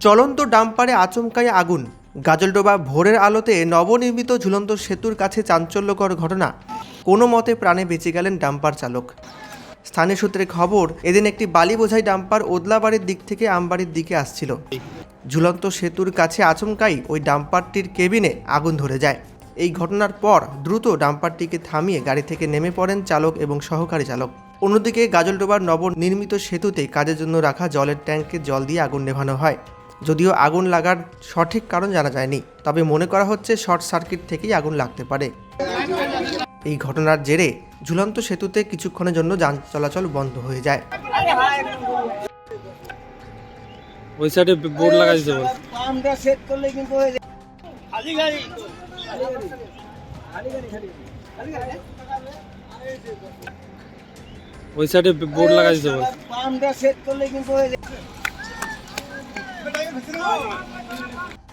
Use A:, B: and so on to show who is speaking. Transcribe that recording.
A: চলন্ত ডাম্পারে আচমকাই আগুন। গাজলডোবা ভোরের আলোতে নবনির্মিত ঝুলন্ত সেতুর কাছে চাঞ্চল্যকর ঘটনা। কোনো মতে প্রাণে বেঁচে গেলেন ডাম্পার চালক। স্থানীয় সূত্রে খবর, এদিন একটি বালি বোঝাই ডাম্পার ওদলাবাড়ির দিক থেকে আমবাড়ির দিকে আসছিল। ঝুলন্ত সেতুর কাছে আচমকাই ওই ডাম্পারটির কেবিনে আগুন ধরে যায়। এই ঘটনার পর দ্রুত ডাম্পারটিকে থামিয়ে গাড়ি থেকে নেমে পড়েন চালক এবং সহকারী চালক। অন্যদিকে গাজলডোবার নবনির্মিত সেতুতে কাজের জন্য রাখা জলের ট্যাঙ্কে জল দিয়ে আগুন নেভানো হয়। যদিও আগুন লাগার সঠিক কারণ জানা যায়নি তবে মনে করা হচ্ছে শর্ট সার্কিট থেকেই আগুন লাগতে পারে। এই ঘটনার জেরে ঝুলন্ত সেতুতে কিছুক্ষণের জন্য যান চলাচল বন্ধ হয়ে যায়।
B: ওই সাইডে বোর্ড লাগা দিতে বল।
C: পাম্পটা সেট করলে কিন্তু হয়ে যায়।
B: ওই সাইডে বোর্ড লাগা দিতে বল।
C: পামটা সেট করলে কিন্তু হয়ে যায়।